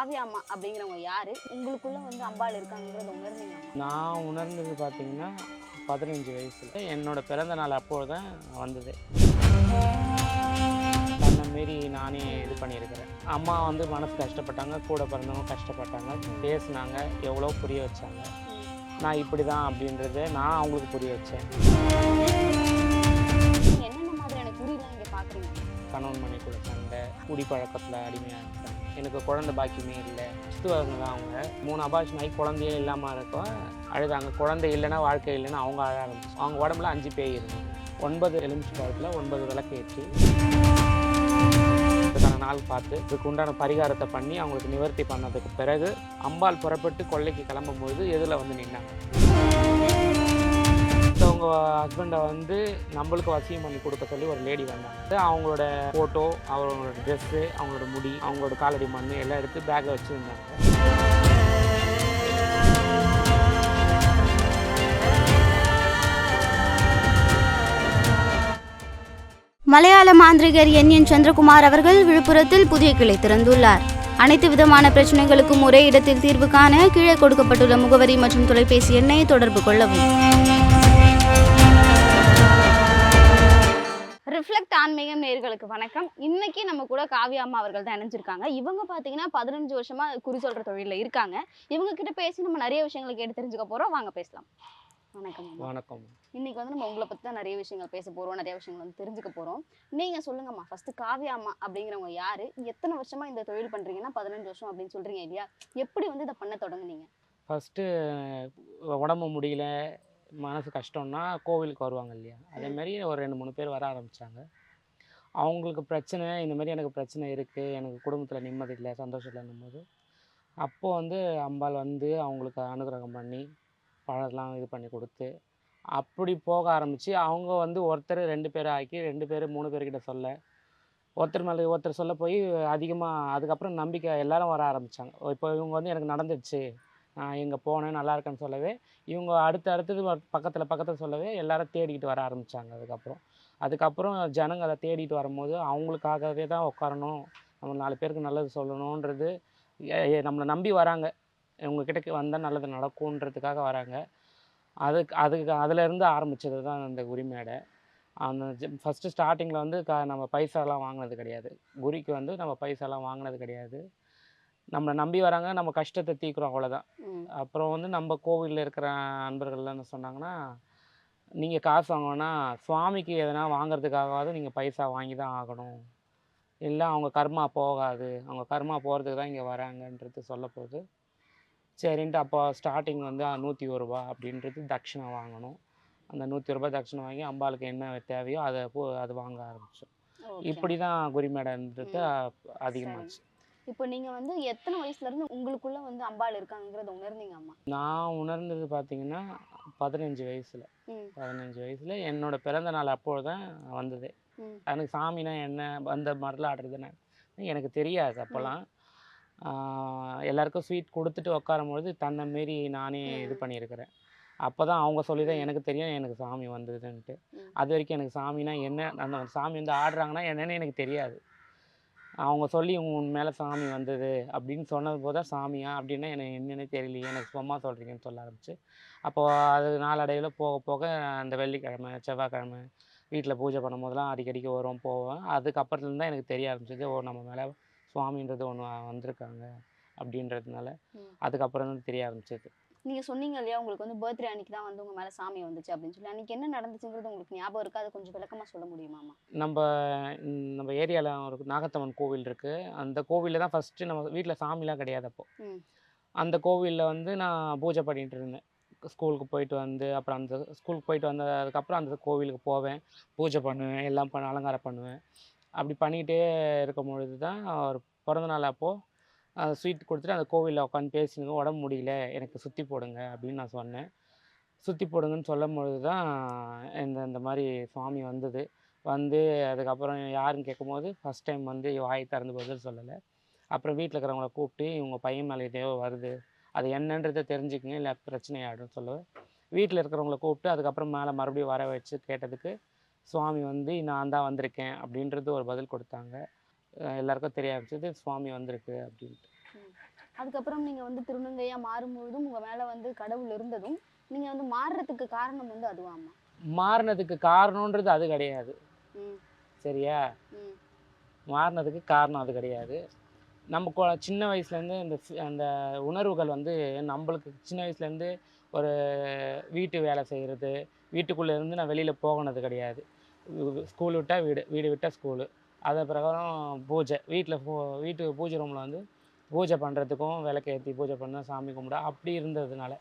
காவியா அம்மா அப்படிங்கிறவங்க யாரு? உங்களுக்குள்ள வந்து அம்பாள் இருக்காங்கிறத உணர்ந்தீங்க நான் உணர்ந்தது பார்த்தீங்கன்னா பதினஞ்சு வயசில். என்னோட பிறந்த நாள் அப்போ தான் வந்தது. தன்னை மாரி நானே இது பண்ணியிருக்கிறேன். அம்மா வந்து மனசு கஷ்டப்பட்டாங்க கூட பிறந்தவங்க கஷ்டப்பட்டாங்க பேசுனாங்க எவ்வளோ புரிய வச்சாங்க. நான் இப்படி தான் அப்படின்றத நான் அவங்களுக்கு புரிய வச்சேன். என்னென்ன மாதிரியான இங்க கணவன் மணி கூட சண்டை குடிப்பழக்கத்தில் அடிமையாக இருக்கேன் எனக்கு குழந்தை பாக்கியமே இல்லை. கிறிஸ்துவங்க தான் அவங்க. மூணு அபாஷன் ஆகி குழந்தையே இல்லாமல் இருக்கும் அழுதாங்க. குழந்தை இல்லைன்னா வாழ்க்கை இல்லைன்னா அவங்க அழ ஆரம்பிச்சு அவங்க உடம்புல அஞ்சு பேய் இருந்தது. ஒன்பது எலுமிச்சு பழத்தில் ஒன்பது விளக்கு ஏற்றி அதுக்கான நாள் பார்த்து இதுக்கு உண்டான பரிகாரத்தை பண்ணி அவங்களுக்கு நிவர்த்தி பண்ணதுக்கு பிறகு அம்பாள் புறப்பட்டு கொள்ளைக்கு கிளம்பும்போது எதில் வந்து நின்னாங்க. அவங்க ஹஸ்பண்டை வந்து நம்மளுக்கு வசியம் பண்ணி கொடுக்க சொல்லி ஒரு லேடி வந்தாங்க. அவங்களோட ஃபோட்டோ அவங்களோட ட்ரெஸ்ஸு அவங்களோட முடி அவங்களோட காலடி மண் எல்லாம் எடுத்து பேக்கை வச்சுருந்தாங்க. மலையாள மாந்திரிகர் என். என். சந்திரகுமார் அவர்கள் விழுப்புரத்தில் புதிய கிளை திறந்துள்ளார். அனைத்து விதமான பிரச்சனைகளுக்கும் ஒரே இடத்தில் தீர்வு காண கீழே கொடுக்கப்பட்டுள்ள முகவரி மற்றும் தொலைபேசி எண்ணை தொடர்பு கொள்ளவும். ரிஃப்ளெக்ட் ஆன்மீகம் நேர்களுக்கு வணக்கம். இன்னைக்கு நம்ம கூட காவியா அம்மா அவர்கள் தான் இணைஞ்சிருக்காங்க. இவங்க பாத்தீங்கன்னா பதினஞ்சு வருஷமா குறி சொல்ற தொழில இருக்காங்க. இவங்க கிட்ட பேசி நம்ம நிறைய விஷயங்களை கேட்டு தெரிஞ்சுக்க போறோம். வாங்க பேசலாம். வணக்கம். வணக்கம். இன்னைக்கு வந்து நம்ம உங்களை பத்தி தான் நிறைய விஷயங்கள் பேச போறோம். நிறைய விஷயங்கள் வந்து தெரிஞ்சுக்க போறோம். நீங்க சொல்லுங்கம்மா ஃபர்ஸ்ட் காவியா அம்மா அப்படிங்கிறவங்க யாரு? எத்தனை வருஷமா இந்த தொழில் பண்றீங்கன்னா பதினஞ்சு வருஷம் அப்படின்னு சொல்றீங்க இல்லையா? எப்படி வந்து இதை பண்ண தொடங்குனீங்க? ஃபஸ்ட்டு உடம்பு முடியல. மனசு கஷ்டம்னா கோவிலுக்கு வருவாங்க இல்லையா? அதே மாதிரி ஒரு ரெண்டு மூணு பேர் வர ஆரம்பித்தாங்க அவங்களுக்கு பிரச்சனை இந்த மாதிரி எனக்கு பிரச்சனை இருக்குது எனக்கு குடும்பத்தில் நிம்மதி இல்லை சந்தோஷம் இல்லைன்னும் போது அப்போது வந்து அம்பாள் வந்து அவங்களுக்கு அனுகிரகம் பண்ணி பழம்லாம் இது பண்ணி கொடுத்து அப்படி போக ஆரம்பித்து அவங்க வந்து ஒருத்தர் ரெண்டு பேர் ஆக்கி ரெண்டு பேர் மூணு பேர்கிட்ட சொல்ல ஒருத்தர் மேலே ஒருத்தர் சொல்ல போய் அதிகமாக அதுக்கப்புறம் நம்பிக்கை எல்லாரும் வர ஆரம்பித்தாங்க இப்போ இவங்க வந்து எனக்கு நடந்துடுச்சு இங்கே போனேன் நல்லா இருக்கேன்னு சொல்லவே. இவங்க அடுத்து அடுத்தது பக்கத்தில் பக்கத்தில் சொல்லவே எல்லாரும் தேடிக்கிட்டு வர ஆரம்பித்தாங்க அதுக்கப்புறம். அதுக்கப்புறம் ஜனங்க அதை தேடிட்டு வரும்போது அவங்களுக்காகவே தான் உட்காரணும் நம்ம நாலு பேருக்கு நல்லது சொல்லணுன்றது நம்மளை நம்பி வராங்க. இவங்கக்கிட்ட வந்தால் நல்லது நடக்கும்ன்றதுக்காக வராங்க. அதுக்கு அதுக்கு அதுலேருந்து ஆரம்பித்தது தான் அந்த உரிமையோட அந்த ஃபஸ்ட்டு ஸ்டார்டிங்கில் வந்து க நம்ம பைசாலாம் வாங்கினது கிடையாது. குறிக்கு வந்து நம்ம பைசாலாம் வாங்கினது கிடையாது. நம்மளை நம்பி வராங்க நம்ம கஷ்டத்தை தீர்க்குறோம் அவ்வளோதான். அப்புறம் வந்து நம்ம கோவிலில் இருக்கிற அன்பர்கள்லாம் என்ன சொன்னாங்கன்னா நீங்கள் காசு வாங்கணும்னா சுவாமிக்கு எதனா வாங்குறதுக்காகவாவது நீங்கள் பைசா வாங்கி தான் ஆகணும். இல்லை அவங்க கர்மா போகாது. அவங்க கர்மா போகிறதுக்கு தான் இங்கே வராங்கன்றது சொல்ல போகுது சரின்ட்டு அப்போ ஸ்டார்டிங் வந்து நூற்றி ஒரு ரூபா அப்படின்றது தட்சிணை வாங்கணும். அந்த நூற்றி ரூபாய் தட்சிணை வாங்கி அம்பாளுக்கு என்ன தேவையோ அதை போ அது வாங்க Okay. இப்படி தான் குறிமேடன்றது அதிகமாச்சு. இப்போ நீங்க வந்து எத்தனை வயசுல இருந்து உங்களுக்குள்ள வந்து அம்பாள் இருக்காங்கிறத உணர்ந்தீங்க அம்மா? நான் உணர்ந்தது பார்த்தீங்கன்னா பதினஞ்சு வயசில். பதினஞ்சு வயசில் என்னோட பிறந்த நாள் அப்போ தான் வந்தது. எனக்கு சாமினா என்ன அந்த மாதிரிலாம் ஆடுறதுன்னு எனக்கு தெரியாது அப்போல்லாம் எல்லாருக்கும் ஸ்வீட் கொடுத்துட்டு உட்காரும்பொழுது தன்னை மாரி நானே இது. பண்ணியிருக்கிறேன். அப்போ தான் அவங்க சொல்லி தான் எனக்கு தெரியும் எனக்கு சாமி வந்ததுன்ட்டு. அது வரைக்கும் எனக்கு சாமினா என்ன அந்த சாமி வந்து ஆடுறாங்கன்னா என்னன்னு எனக்கு தெரியாது. அவங்க சொல்லி உன் மேலே சாமி வந்தது அப்படின்னு சொன்னது போது சாமியா? அப்படின்னா எனக்கு என்னன்னே தெரியலையே. எனக்கு சும்மா சொல்கிறீங்கன்னு சொல்ல ஆரம்பிச்சு. அப்போது அது நாளடைவில் போக போக அந்த வெள்ளிக்கிழமை செவ்வாய்க்கிழமை வீட்டில் பூஜை பண்ணும் போதெல்லாம் அடிக்கடிக்கு வரும் போவேன் அதுக்கப்புறத்துலேருந்து தான் எனக்கு தெரிய ஆரம்பிச்சது ஓ நம்ம மேலே சுவாமின்றது ஒன்று வந்திருக்காங்க அப்படின்றதுனால. அதுக்கப்புறம் தான் தெரிய ஆரம்பிச்சது. நீங்க சொன்னீங்க இல்லையா உங்களுக்கு வந்து பர்த்டே அன்னைக்கு தான் வந்து உங்க மேல சாமி வந்துச்சு அப்படின்னு சொல்லி. அன்னைக்கு என்ன நடந்துச்சுங்கிறது உங்களுக்கு ஞாபகம் இருக்கா? அதை கொஞ்சம் விளக்கமா சொல்ல முடியுமாமா நம்ம நம்ம ஏரியாவில் ஒரு நாகத்தம்மன் கோவில் இருக்குது அந்த கோவிலில் தான் ஃபஸ்ட்டு நம்ம வீட்டில் சாமிலாம் கிடையாது அப்போ. ம். அந்த கோவிலில் வந்து நான் பூஜை பண்ணிட்டு இருந்தேன். ஸ்கூலுக்கு போயிட்டு வந்து அப்புறம் அந்த ஸ்கூலுக்கு போயிட்டு வந்ததுக்கப்புறம் அந்த கோவிலுக்கு போவேன். பூஜை பண்ணுவேன் எல்லாம் பண்ண அலங்காரம் பண்ணுவேன். அப்படி பண்ணிக்கிட்டே இருக்கும் பொழுது தான் ஒரு பிறந்த நாள் அப்போது ஸ்வீட் கொடுத்துட்டு அந்த கோவிலில் உட்காந்து பேசினுங்க உடம்பு முடியல எனக்கு சுற்றி போடுங்க அப்படின்னு நான் சொன்னேன். சுற்றி போடுங்கன்னு சொல்லும் பொழுது தான் இந்த இந்த மாதிரி சுவாமி வந்தது. வந்து அதுக்கப்புறம் யாருன்னு கேட்கும்போது ஃபஸ்ட் டைம் வந்து வாய் திறந்து பதில் சொல்லலை. அப்புறம் வீட்டில் இருக்கிறவங்கள கூப்பிட்டு இவங்க பையன் மேலே எதையோ வருது. அது என்னன்றதை தெரிஞ்சுக்கங்க இல்லை பிரச்சனையாடும் சொல்லுவேன் வீட்டில் இருக்கிறவங்கள கூப்பிட்டு அதுக்கப்புறம் மேலே மறுபடியும் வர வச்சு கேட்டதுக்கு சுவாமி வந்து நான் தான் வந்திருக்கேன் அப்படின்றது ஒரு பதில் கொடுத்தாங்க. எல்லாருக்கும் தெரிய ஆரம்பிச்சது சுவாமி வந்திருக்கு அப்படின்ட்டு. அதுக்கப்புறம் நீங்க வந்து திருநங்கையா மாறும்பொழுதும் உங்க மேல வந்து கடவுள் இருந்ததும் நீங்க வந்து மாறுறதுக்கு காரணம் வந்து அதுவாமா மாறினதுக்கு காரணன்றது அது கிடையாது. சரியா? மாறினதுக்கு காரணம் அது கிடையாது. நம்ம சின்ன வயசுலேருந்து இந்த அந்த உணர்வுகள் வந்து நம்மளுக்கு சின்ன வயசுலேருந்து ஒரு வீட்டு வேலை செய்கிறது வீட்டுக்குள்ளே இருந்து நான் வெளியில் போகினது கிடையாது. ஸ்கூல் விட்டால் வீடு வீடு விட்டால் ஸ்கூலு. அது பிரகாரம் பூஜை. வீட்டில் பூ வீட்டு பூஜை ரூமில் வந்து பூஜை பண்ணுறதுக்கும் விளக்கேற்றி பூஜை பண்ண சாமி கும்பிட அப்படி இருந்ததுனால.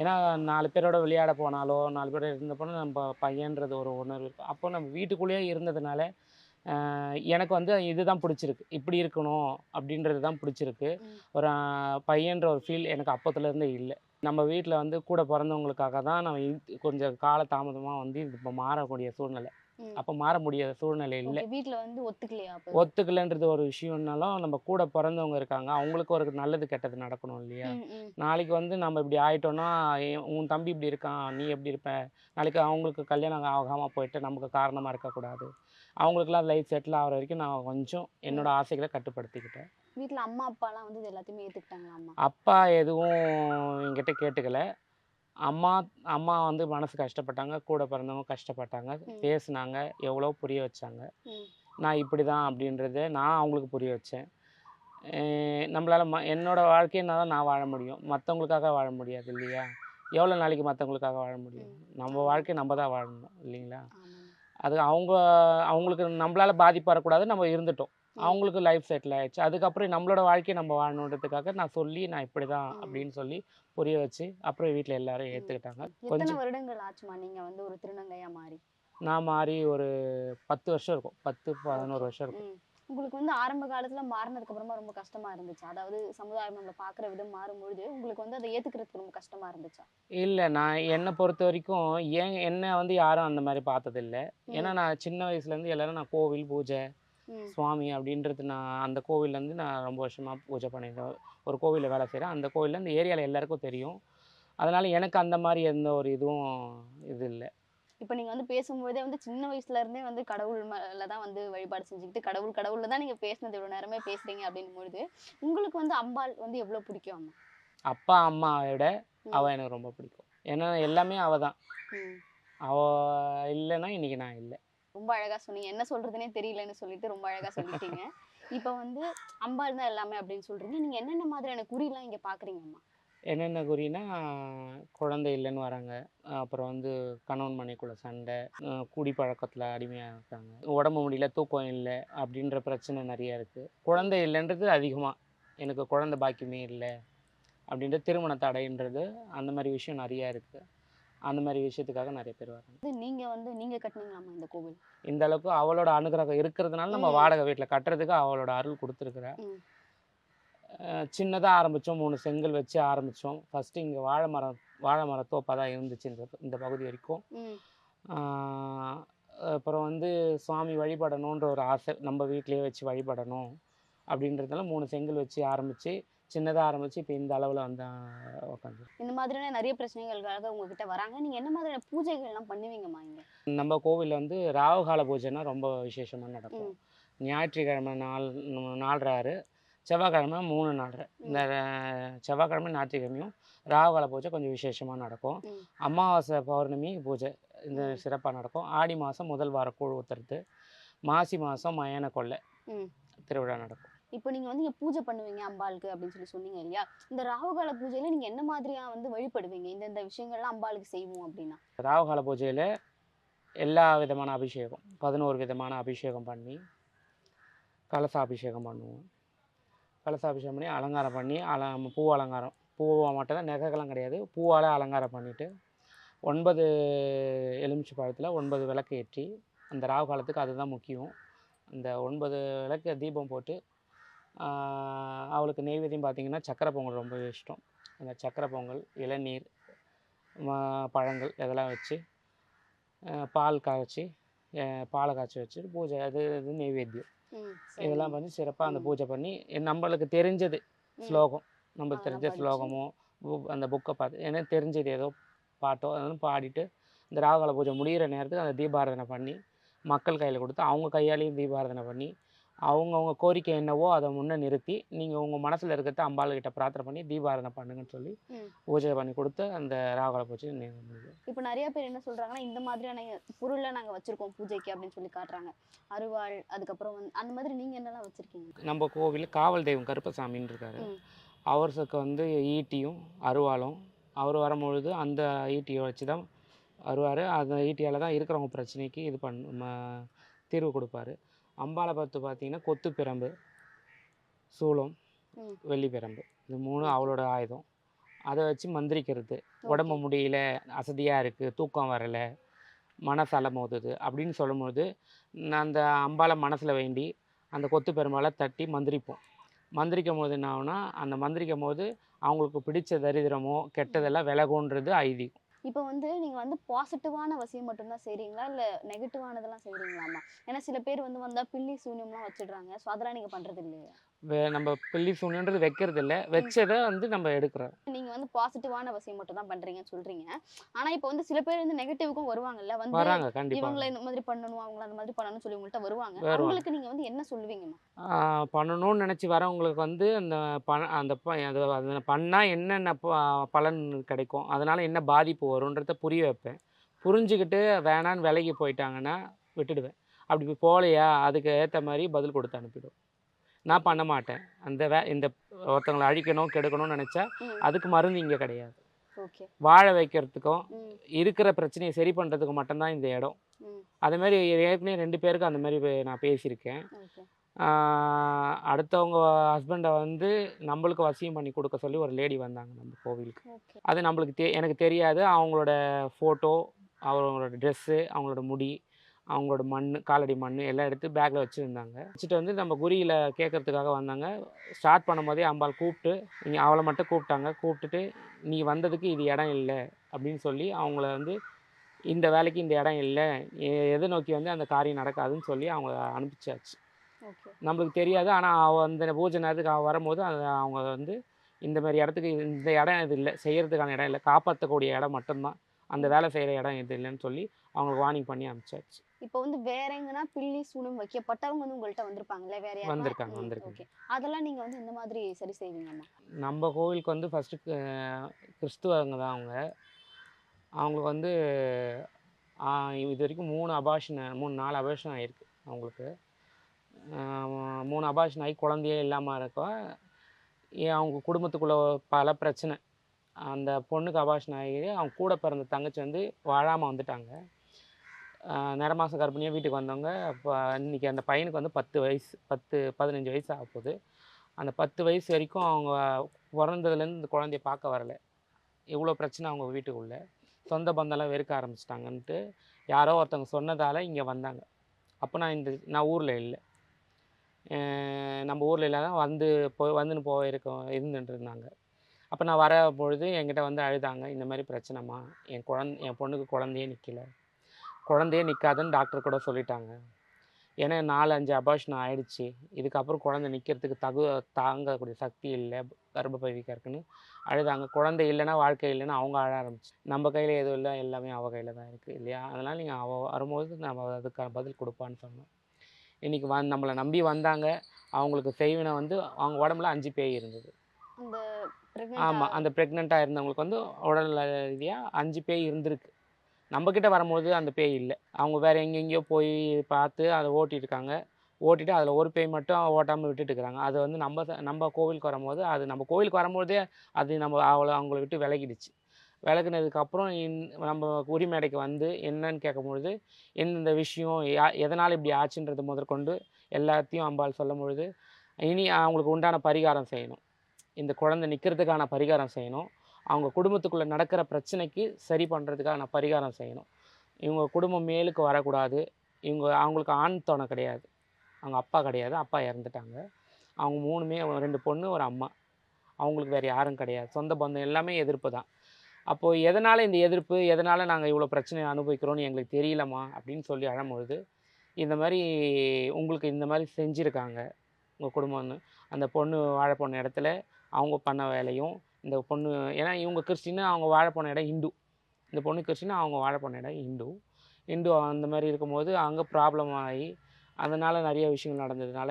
ஏன்னா நாலு பேரோட விளையாட போனாலோ நாலு பேரோட இருந்தப்போ நம்ம பையன்றது ஒரு உணர்வு இருக்கும் அப்போ நம்ம வீட்டுக்குள்ளேயே இருந்ததுனால எனக்கு வந்து இதுதான் பிடிச்சிருக்கு. இப்படி இருக்கணும் அப்படின்றது தான் பிடிச்சிருக்கு. ஒரு பையன்ற ஒரு ஃபீல் எனக்கு அப்போத்துலேருந்தே இல்லை. நம்ம வீட்டில் வந்து கூட பிறந்தவங்களுக்காக தான் நம்ம கொஞ்சம் கால தாமதமாக வந்து இப்போ மாறக்கூடிய சூழ்நிலை. அப்போ மாற முடியாத சூழ்நிலை இல்லை. வீட்ல வந்து ஒத்துக்கலையா ஒத்துக்கலைன்றது ஒரு விஷயம்னாலும் நம்ம கூட பிறந்தவங்க இருக்காங்க. அவங்களுக்கு ஒரு நல்லது கெட்டது நடக்கணும் இல்லையா. நாளைக்கு வந்து நம்ம இப்படி ஆயிட்டோம்னா உன் தம்பி இப்படி இருக்கான் நீ எப்படி இருப்ப? நாளைக்கு அவங்களுக்கு கல்யாணம் ஆகாமல் போயிட்டு நமக்கு காரணமாக இருக்கக்கூடாது அவங்களுக்குலாம் லைஃப் செட்டில் ஆகிற வரைக்கும் நான் கொஞ்சம் என்னோட ஆசைகளை கட்டுப்படுத்திக்கிட்டேன். வீட்ல அம்மா அப்பாலாம் வந்து எல்லாத்தையுமே ஏத்துக்கிட்டாங்களா அம்மா அப்பா எதுவும் என்கிட்ட கேட்டுக்கல. அம்மா அம்மா வந்து மனசு கஷ்டப்பட்டாங்க கூட பிறந்தவங்க கஷ்டப்பட்டாங்க. பேசுனாங்க எவ்வளோ புரிய வச்சாங்க. நான் இப்படி தான் அப்படின்றத நான் அவங்களுக்கு புரிய வச்சேன். நம்மளால ம என்னோட வாழ்க்கையை தான் நான் வாழ முடியும். மற்றவங்களுக்காக வாழ முடியாது இல்லையா? எவ்வளோ நாளைக்கு மற்றவங்களுக்காக வாழ முடியும்? நம்ம வாழ்க்கையை நம்ம தான் வாழணும் இல்லைங்களா? அது அவங்க அவங்களுக்கு நம்மளால பாதிப்பு வரக்கூடாது நம்ம இருந்துட்டோம். அவங்களுக்கு லைஃப் செட்டில் ஆயிடுச்சு. அதுக்கப்புறம் நம்மளோட வாழ்க்கையை நம்ம வாழணுன்றதுக்காக நான் சொல்லி நான் இப்படி தான். அப்படின்னு சொல்லி புரிய வச்சு அப்புறம் வீட்டில் எல்லாரும் ஏற்றுக்கிட்டாங்க கொஞ்சம் வருடங்கள் ஆச்சுமா நீங்க வந்து ஒரு திருநங்கையா மாறி? நான் மாறி ஒரு பத்து வருஷம் இருக்கும். பத்து பதினோரு வருஷம் இருக்கும். உங்களுக்கு வந்து ஆரம்ப காலத்துல மாறினதுக்கு அப்புறமா ரொம்ப கஷ்டமா இருந்துச்சு? அதாவது சமுதாயம் நம்மள பாக்குற விதம் மாறும்பொழுது உங்களுக்கு வந்து அதை ஏத்துக்கிறதுக்கு ரொம்ப கஷ்டமா இருந்துச்சா? இல்லை நான் என்னை பொறுத்த வரைக்கும் ஏன் என்னை வந்து யாரும் அந்த மாதிரி பார்த்ததில்ல. ம். ஏன்னா நான் சின்ன வயசுலேருந்து எல்லாரும் நான் கோவில் பூஜை. சுவாமி அப்படின்றது நான் அந்த கோவில்லேருந்து நான் ரொம்ப வருஷமாக பூஜை பண்ணியிருந்தேன் ஒரு கோவிலில் வேலை செய்கிறேன் அந்த கோவிலில் அந்த ஏரியாவில் எல்லாருக்கும் தெரியும். அதனால் எனக்கு அந்த மாதிரி எந்த ஒரு இதுவும் இது இல்லை. இப்ப நீங்க வந்து பேசும்போதே வந்து சின்ன வயசுல இருந்தே வந்து கடவுள் மேல தான் வந்து வழிபாடு செஞ்சுக்கிட்டு கடவுள் கடவுள்ல தான் நீங்க பேசுனது இவ்வளவு நேரமே பேசுறீங்க அப்படின்னும் பொழுது உங்களுக்கு வந்து அம்பாள் வந்து எவ்வளவு பிடிக்கும் அம்மா? அப்பா அம்மாவை விட ம். அவள் எனக்கு ரொம்ப பிடிக்கும். ஏன்னா எல்லாமே அவள் தான். அவள் இல்லைன்னா இன்றைக்கி நான் இல்லை. ரொம்ப அழகா சொன்னீங்க. என்ன சொல்றதுனே தெரியலன்னு சொல்லிட்டு ரொம்ப அழகா சொல்லிட்டீங்க. இப்ப வந்து அம்பாள் தான் எல்லாமே அப்படின்னு சொல்றீங்க. நீங்க என்னென்ன மாதிரியான குறிலாம் இங்க பாக்குறீங்கம்மா? என்னென்ன குறினா குழந்தை இல்லைன்னு வராங்க. அப்புறம் வந்து கணவன் மனைக்குள்ள சண்டை குடி பழக்கத்தில் அடிமையாக இருக்காங்க. உடம்பு முடியல தூக்கம் இல்லை அப்படின்ற பிரச்சனை நிறைய இருக்குது குழந்தை இல்லைன்றது அதிகமாக எனக்கு குழந்தை பாக்கியமே இல்லை அப்படின்ற திருமண தடைன்றது அந்த மாதிரி விஷயம் நிறையா இருக்குது அந்த மாதிரி விஷயத்துக்காக நிறைய பேர் வராங்க. இது நீங்க வந்து நீங்க கட்டுனீங்களாம்மா இந்த கோவில்? இந்த அளவுக்கு அவளோட அனுகிரகம் இருக்கிறதுனால நம்ம. வாடகை வீட்டில் கட்டுறதுக்கு அவளோட அருள் கொடுத்துருக்குறா. சின்னதாக ஆரம்பித்தோம் மூணு செங்கல் வச்சு ஆரம்பித்தோம் ஃபஸ்ட்டு இங்கே வாழை மரம் வாழை மர தோப்பாக தான் இருந்துச்சு இந்த இந்த பகுதி வரைக்கும். அப்புறம் வந்து சுவாமி வழிபடணுன்ற ஒரு ஆசை நம்ம வீட்டிலேயே வச்சு வழிபடணும் அப்படின்றதுனால மூணு செங்கல் வச்சு ஆரம்பித்து சின்னதாக ஆரம்பித்து இப்போ இந்த அளவில் வந்து உட்காந்து இந்த மாதிரியான நிறைய பிரச்சனைகளுக்காக உங்ககிட்ட வராங்க. நீங்க என்ன மாதிரியான பூஜைகள் எல்லாம் பண்ணுவீங்கம்மா இங்க? நம்ம கோவிலில் வந்து ராகுகால பூஜைனா ரொம்ப விசேஷமாக நடக்கும். ஞாயிற்றுக்கிழமை நாள் நாலரை ஆறு செவ்வாய்க்கிழமை மூணு நாலரை இந்த செவ்வாய்க்கிழமை ஞாயிற்றுக்கிழமையும் ராகுகால பூஜை கொஞ்சம் விசேஷமாக நடக்கும். அமாவாசை பௌர்ணமி பூஜை இந்த. சிறப்பாக நடக்கும். ஆடி மாதம் முதல் வார கூழ் ஊத்துறது மாசி மாதம் மயான கொள்ளை. திருவிழா நடக்கும். இப்போ நீங்கள் வந்து இங்கே பூஜை பண்ணுவீங்க அம்பாளுக்கு அப்படின்னு சொல்லி சொன்னீங்க இல்லையா? இந்த ராகுகால பூஜையில் நீங்கள் என்ன மாதிரியா வந்து வழிபடுவீங்க? இந்தந்த விஷயங்கள்லாம் அம்பாளுக்கு செய்வோம் அப்படின்னா. ராகுகால பூஜையில் எல்லா விதமான அபிஷேகம் பதினோரு விதமான அபிஷேகம் பண்ணி கலச அபிஷேகம் பண்ணுவோம். கலச அபிஷேகம் பண்ணி அலங்காரம் பண்ணி அல பூ அலங்காரம் பூவை மட்டும் தான் நெகைகள்லாம் கிடையாது. பூவால் அலங்காரம் பண்ணிவிட்டு ஒன்பது எலுமிச்சை பழத்தில் ஒன்பது விளக்கு ஏற்றி அந்த ராகு காலத்துக்கு அதுதான் முக்கியம். அந்த ஒன்பது விளக்கு தீபம் போட்டு அவளுக்கு நெய்வேத்தியம் பார்த்தீங்கன்னா சக்கரை பொங்கல் ரொம்ப இஷ்டம் அந்த சக்கரை பொங்கல் இளநீர் பழங்கள் இதெல்லாம் வச்சு பால் காய்ச்சி பாலை காய்ச்சி வச்சு பூஜை அது இது நெய்வேத்தியம் இதெல்லாம். பண்ணி சிறப்பாக அந்த. பூஜை பண்ணி நம்மளுக்கு தெரிஞ்சது. ஸ்லோகம் நம்மளுக்கு தெரிஞ்ச. ஸ்லோகமோ அந்த புக்கை பார்த்து எனக்கு தெரிஞ்சது ஏதோ பாட்டோ அதெல்லாம் பாடிட்டு இந்த ராகுகால பூஜை முடிகிற நேரத்துக்கு அந்த தீபாராதனை பண்ணி மக்கள் கையில் கொடுத்து அவங்க கையாலேயும் தீபாராதனை பண்ணி அவங்கவுங்க கோரிக்கை என்னவோ அதை முன்னே நிறுத்தி நீங்கள் உங்கள் மனசில் இருக்கிறத அம்பாள்கிட்ட பிரார்த்தனை பண்ணி தீபாராதனை பண்ணுங்கன்னு சொல்லி. பூஜை பண்ணி கொடுத்து அந்த ராகுல பூஜை இப்போ நிறைய பேர் என்ன சொல்றாங்கன்னா இந்த மாதிரியான பொருளை நாங்க வச்சிருக்கோம் பூஜைக்கு அப்படின்னு சொல்லி காட்டுறாங்க. அருவாள் அதுக்கப்புறம் வந்து அந்த மாதிரி நீங்க என்னெல்லாம் வச்சிருக்கீங்க? நம்ம கோவில் காவல் தெய்வம் கருப்பசாமின்னு இருக்காரு. அவருக்கு வந்து ஈட்டியும் அருவாளும் அவர் வரும்பொழுது அந்த ஈட்டியை வச்சு தான் வருவார். அந்த ஈட்டியால் தான் இருக்கிறவங்க பிரச்சனைக்கு இது பண் ம- தீர்வு கொடுப்பாரு. அம்பாளை பார்த்து பார்த்தீங்கன்னா கொத்து பிரம்பு சூளம். வெள்ளி பிரம்பு இது மூணு அவளோட ஆயுதம். அதை வச்சு மந்திரிக்கிறது. உடம்பு முடியல அசதியாக இருக்குது தூக்கம் வரலை மனசு அலமோதுது அப்படின்னு சொல்லும்போது நான் அந்த அம்பாளை மனசில் வேண்டி அந்த கொத்து பெருமாளை தட்டி மந்திரிப்போம். மந்திரிக்கும் போது என்ன ஆகும்னா அந்த மந்திரிக்கும் போது அவங்களுக்கு பிடிச்ச தரித்திரமோ கெட்டதெல்லாம் விலகுன்றது ஐதீகம். இப்போ வந்து நீங்கள் வந்து பாசிட்டிவான விஷயம் மட்டும்தான் செய்கிறீங்களா இல்லை நெகட்டிவானதெல்லாம் செய்கிறீங்களாம்மா ஏன்னா சில பேர் வந்து வந்தால் பில்லி சூன்யம்லாம் வச்சிடுறாங்க. ஸோ அதெல்லாம் நீங்கள் பண்ணுறது இல்லையா? நம்ம பில்லி சூன்யன்றது வைக்கிறது இல்லை வச்சதை வந்து நம்ம எடுக்கிறோம். நீங்க வந்து பாசிட்டிவான வசியம் மட்டும் தான் பண்றீங்கன்னு சொல்றீங்க. ஆனா இப்போ வந்து சில பேர் வந்து நெகட்டிவ்க்கும் வருவாங்கல்ல? வந்து வராங்க கண்டிப்பாக இவங்களை இந்த மாதிரி பண்ணணும் அவங்கள அந்த மாதிரி பண்ணணும்னு சொல்லி உங்கள்ட்ட வருவாங்க. அவங்களுக்கு நீங்க வந்து என்ன சொல்லுவீங்கம்மா? பண்ணணும்னு நினச்சி வரவங்களுக்கு வந்து அந்த பண அந்த அது பண்ணால் என்னென்ன பலன் கிடைக்கும்? அதனால் என்ன பாதிப்பு வரும்ன்றத புரிய வைப்பேன். புரிஞ்சுக்கிட்டு வேணான்னு விலைக்கு போயிட்டாங்கன்னா விட்டுடுவேன். அப்படி போகலையா அதுக்கு ஏற்ற மாதிரி பதில் கொடுத்து அனுப்பிடும். நான் பண்ண மாட்டேன். அந்த வே இந்த ஒருத்தவங்களை அழிக்கணும் கெடுக்கணும்னு நினச்சா அதுக்கு மருந்து இங்கே கிடையாது. வாழ வைக்கிறதுக்கும் இருக்கிற பிரச்சனையை சரி பண்ணுறதுக்கு மட்டும்தான் இந்த இடம். ம். அதே மாதிரி ஏற்கனவே ரெண்டு பேருக்கு அந்த மாதிரி நான் பேசியிருக்கேன். அடுத்தவங்க ஹஸ்பண்டை வந்து நம்மளுக்கு வசியம் பண்ணி கொடுக்க சொல்லி ஒரு லேடி வந்தாங்க நம்ம கோவிலுக்கு. அது நம்மளுக்கு தெ எனக்கு தெரியாது. அவங்களோட ஃபோட்டோ அவங்களோட ட்ரெஸ்ஸு அவங்களோட முடி அவங்களோட மண் காலடி மண் எல்லாம் எடுத்து பேக்கில் வச்சுருந்தாங்க. வச்சுட்டு வந்து நம்ம குறியில் கேட்கறதுக்காக வந்தாங்க. ஸ்டார்ட் பண்ணும்போதே அம்பாள் கூப்பிட்டு நீ அவளை மட்டும் கூப்பிட்டாங்க. கூப்பிட்டுட்டு நீ வந்ததுக்கு இது இடம் இல்லை. அப்படின்னு சொல்லி அவங்கள வந்து இந்த வேலைக்கு இந்த இடம் இல்லை. எதை நோக்கி வந்து அந்த காரியம் நடக்காதுன்னு சொல்லி அவங்கள அனுப்பிச்சாச்சு. ஓகே. நம்மளுக்கு தெரியாது. ஆனால் அவ அந்த பூஜை நேரத்துக்கு அவ வரும்போது அது அவங்க வந்து இந்த மாதிரி இடத்துக்கு இந்த இடம் இது இல்லை. செய்கிறதுக்கான இடம் இல்லை. காப்பாற்றக்கூடிய இடம் மட்டும்தான். அந்த வேலை செய்கிற இடம் இது இல்லைன்னு சொல்லி அவங்களுக்கு வார்னிங் பண்ணி அனுப்பிச்சாச்சு. இப்போ வந்து வேற எங்கன்னா பில்லி சூனம் வைக்கப்பட்டவங்க வந்து உங்கள்ட்ட வந்திருப்பாங்கல்ல வேற யாருன்னா? வந்திருக்காங்க, வந்திருக்காங்க. ஓகே அதெல்லாம் நீங்க வந்து இந்த மாதிரி சரி செய்வீங்கம்மா? நம்ம கோவிலுக்கு வந்து ஃபஸ்ட்டு கிறிஸ்துவங்க தான் அவங்க. அவங்களுக்கு வந்து இது வரைக்கும் மூணு அபாஷன் மூணு நாலு அபாஷன் ஆகிருக்கு அவங்களுக்கு. மூணு அபாஷன் ஆகி குழந்தையே இல்லாமல் இருக்க அவங்க குடும்பத்துக்குள்ளே பல பிரச்சனை. அந்த பொண்ணுக்கு அபாஷன் ஆகி அவங்க கூட பிறந்த தங்கச்சி வந்து வாழாமல் வந்துட்டாங்க. ஆஹ் நிற மாதம் கர்ப்பிணியாக வீட்டுக்கு வந்தவங்க அப்போ இன்னைக்கு அந்த பையனுக்கு வந்து பத்து வயசு பத்து பதினஞ்சு வயசு ஆக போகுது. அந்த பத்து வயசு வரைக்கும் அவங்க பிறந்ததுலேருந்து இந்த குழந்தைய பார்க்க வரல. இவ்வளோ பிரச்சனை அவங்க வீட்டுக்குள்ளே. சொந்த பந்தம்லாம் வெறுக்க ஆரம்பிச்சிட்டாங்கன்ட்டு யாரோ ஒருத்தவங்க சொன்னதால் இங்கே வந்தாங்க. அப்போ நான் இந்த நான் ஊரில் இல்லை. நம்ம ஊரில் இல்லாத வந்து போய் வந்துன்னு போயிருக்கோம் இருந்துட்டு இருந்தாங்க. அப்போ நான் வர பொழுது என்கிட்ட வந்து அழுதாங்க. இந்த மாதிரி பிரச்சனைமா என் குழந்தை என் பொண்ணுக்கு குழந்தையே நிற்கல குழந்தையே நிற்காதுன்னு டாக்டர் கூட சொல்லிட்டாங்க. ஏன்னா நாலு அஞ்சு அபார்ஷன் ஆயிடுச்சு. இதுக்கப்புறம் குழந்தை நிற்கிறதுக்கு தகு தாங்கக்கூடிய சக்தி இல்லை. கர்ப்பப்பை வீக்கருக்குன்னு அழுதாங்க. குழந்தை இல்லைன்னா வாழ்க்கை இல்லைன்னா அவங்க அழ ஆரம்பிச்சு நம்ம கையில் எதுவும் இல்லை. எல்லாமே அவள் கையில் தான் இருக்குது இல்லையா? அதனால் நீங்கள் அவள் வரும்போது நம்ம அதுக்கான பதில் கொடுப்பான்னு சொன்னோம். இன்றைக்கி வந் நம்மளை நம்பி வந்தாங்க. அவங்களுக்கு செய்வினை வந்து அவங்க உடம்புல அஞ்சு பேய் இருந்தது. அந்த ஆமாம் அந்த ப்ரெக்னெண்ட்டாக இருந்தவங்களுக்கு வந்து உடல் ரீதியாக அஞ்சு பேய் இருந்திருக்கு. நம்மக்கிட்ட வரும்போது அந்த பேய் இல்லை. அவங்க வேறு எங்கெங்கேயோ போய் பார்த்து அதை ஓட்டிட்டு இருக்காங்க ஓட்டிட்டு அதில் ஒரு பேய் மட்டும் ஓட்டாமல் விட்டுட்டு இருக்கிறாங்க அது வந்து நம்ம ச- நம்ம கோவிலுக்கு வரும்போது அது நம்ம கோவிலுக்கு வரும்போதே அது நம்ம அவளை அவங்கள விட்டு விலகிடுச்சு. விலகுனதுக்கப்புறம் இன் நம்ம உரிமேடைக்கு வந்து என்னன்னு கேட்கும்பொழுது எந்தெந்த விஷயம் எதனால் இப்படி ஆச்சுன்றது முதற்கொண்டு எல்லாத்தையும் அம்பாள் சொல்லும் பொழுது இனி அவங்களுக்கு உண்டான பரிகாரம் செய்யணும். இந்த குழந்தை நிற்கிறதுக்கான பரிகாரம் செய்யணும். அவங்க குடும்பத்துக்குள்ளே நடக்கிற பிரச்சனைக்கு சரி பண்ணுறதுக்கான பரிகாரம் செய்யணும். இவங்க குடும்பம் மேலுக்கு வரக்கூடாது. இவங்க அவங்களுக்கு ஆண் தோணை கிடையாது. அவங்க அப்பா கிடையாது. அப்பா இறந்துட்டாங்க. அவங்க மூணுமே ரெண்டு பொண்ணு ஒரு அம்மா. அவங்களுக்கு வேறு யாரும் கிடையாது. சொந்த பந்தம் எல்லாமே எதிர்ப்பு தான். அப்போது எதனால் இந்த எதிர்ப்பு? எதனால் நாங்கள் இவ்வளோ பிரச்சனை அனுபவிக்கிறோன்னு எங்களுக்கு தெரியலம்மா அப்படின்னு சொல்லி அழும்பொழுது இந்த மாதிரி உங்களுக்கு இந்த மாதிரி செஞ்சுருக்காங்க. உங்கள் குடும்பம்னு. அந்த பொண்ணு வாழ போன இடத்துல அவங்க பண்ண வேலையும் இந்த பொண்ணு ஏன்னா இவங்க கிறிஸ்டின்னு அவங்க வாழ போன இடம் இந்து. இந்த பொண்ணு கிறிஸ்டின் அவங்க வாழ போன இடம் இந்து. இந்து அந்த மாதிரி இருக்கும்போது அங்கே ப்ராப்ளம் ஆகி அதனால் நிறைய விஷயங்கள் நடந்ததுனால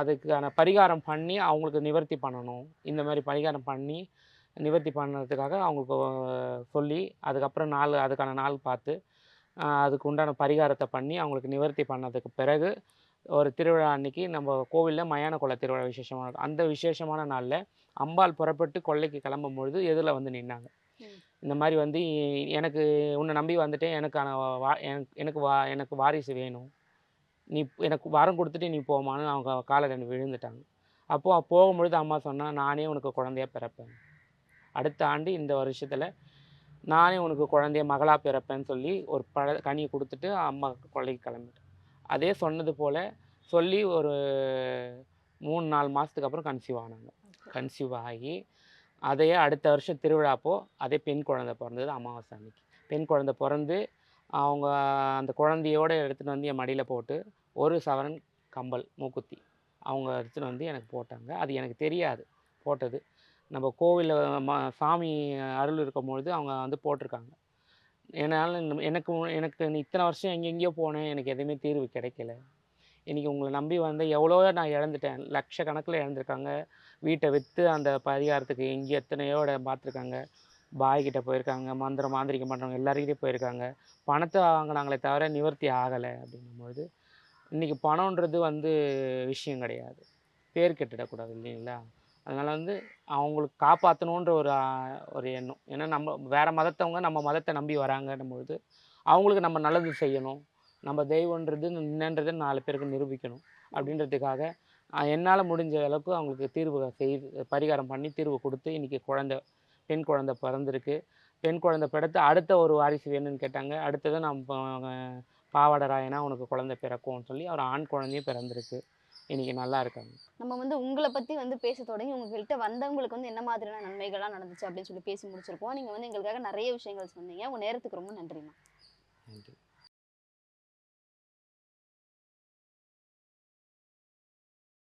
அதுக்கான பரிகாரம் பண்ணி அவங்களுக்கு நிவர்த்தி பண்ணணும். இந்த மாதிரி பரிகாரம் பண்ணி நிவர்த்தி பண்ணுறதுக்காக அவங்களுக்கு சொல்லி அதுக்கப்புறம் நாள் அதுக்கான நாள் பார்த்து அதுக்கு உண்டான பரிகாரத்தை பண்ணி அவங்களுக்கு நிவர்த்தி பண்ணதுக்கு பிறகு ஒரு திருவிழா அன்னைக்கு நம்ம கோவிலில் மயான கொலை திருவிழா நடக்கும். அந்த விசேஷமான நாளில் அம்பாள் புறப்பட்டு கொல்லைக்கு கிளம்பும் பொழுது எதிரில் வந்து நின்னாங்க. இந்த மாதிரி வந்து எனக்கு உன்னை நம்பி வந்துட்டேன். எனக்கான வா எனக்கு எனக்கு வா எனக்கு வாரிசு வேணும். நீ எனக்கு வரம் கொடுத்துட்டு நீ போமான்னு அவங்க காலில் ரெண்டு விழுந்துட்டாங்க. அப்போது போகும்பொழுது அம்மா சொன்னா நானே உனக்கு குழந்தையா பிறப்பேன். அடுத்த ஆண்டு இந்த வருஷத்தில் நானே உனக்கு குழந்தைய மகளாக பிறப்பேன்னு சொல்லி ஒரு பழ கனியை கொடுத்துட்டு அம்மா கொல்லைக்கு கிளம்பிட்டேன் அதே சொன்னது போல் சொல்லி ஒரு மூணு நாலு மாதத்துக்கு அப்புறம் கன்சீவ் ஆனாங்க. கன்சீவ் ஆகி அதையே அடுத்த வருஷம் திருவிழா அப்போ அதே பெண் குழந்தை பிறந்தது அமாவாசை அன்னைக்கு. பெண் குழந்தை பிறந்து அவங்க அந்த குழந்தையோட எடுத்துகிட்டு வந்து என் மடியில் போட்டு ஒரு சவரன் கம்பல் மூக்குத்தி அவங்க எடுத்துகிட்டு வந்து எனக்கு போட்டாங்க. அது எனக்கு தெரியாது போட்டது. நம்ம கோவிலில் சாமி அருள் இருக்கும்பொழுது அவங்க வந்து போட்டிருக்காங்க. என்னால் எனக்கு எனக்கு இத்தனை வருஷம் எங்கெங்கேயோ போனேன். எனக்கு எதுவுமே தீர்வு கிடைக்கல. இன்றைக்கி உங்களை நம்பி வந்து எவ்வளோ நான் இழந்துட்டேன். லட்சக்கணக்கில் இழந்திருக்காங்க. வீட்டை விற்று அந்த பரிகாரத்துக்கு எங்கேயோ எத்தனையோ இடம் பார்த்துருக்காங்க. பாய்கிட்ட போயிருக்காங்க. மந்திரம் மாந்திரிக்க பண்ணுறவங்க எல்லாருக்கிட்டே போயிருக்காங்க. பணத்தை வாங்கினாங்களே தவிர நிவர்த்தி ஆகலை அப்படிங்கும்பொழுது இன்றைக்கி பணன்றது வந்து விஷயம் கிடையாது. பேர் கெட்டுடக்கூடாது இல்லைங்களா? அதனால் வந்து அவங்களுக்கு காப்பாற்றணுன்ற ஒரு ஒரு எண்ணம். ஏன்னா நம்ம வேறு மதத்தவங்க நம்ம மதத்தை நம்பி வராங்கன்னும் பொழுது அவங்களுக்கு நம்ம நல்லது செய்யணும். நம்ம தெய்வன்றது என்னன்றதை நாலு பேருக்கு நிரூபிக்கணும் அப்படின்றதுக்காக என்னால் முடிஞ்ச அளவுக்கு அவங்களுக்கு தீர்வு செய்து பரிகாரம் பண்ணி தீர்வு கொடுத்து இன்றைக்கி குழந்த பெண் குழந்தை பிறந்திருக்கு. பெண் குழந்தை பிறத்து அடுத்த ஒரு வாரிசு வேணும்னு கேட்டாங்க. அடுத்தது நம்ம பாவாடை ராயனா உனக்கு குழந்தை பிறக்கும்னு சொல்லி அவர் ஆண் குழந்தையும் பிறந்திருக்கு. இன்றைக்கி நல்லா இருக்காங்க. நம்ம வந்து உங்களை பத்தி வந்து பேச தொடங்கி உங்ககிட்ட வந்தவங்களுக்கு வந்து என்ன மாதிரியான நன்மைகள்லாம் நடந்துச்சு அப்படின்னு சொல்லி பேசி முடிச்சிருக்கோம் நீங்க வந்து எங்களுக்காக நிறைய விஷயங்கள் சொன்னீங்க. உங்க நேரத்துக்கு ரொம்ப நன்றிமா நன்றி.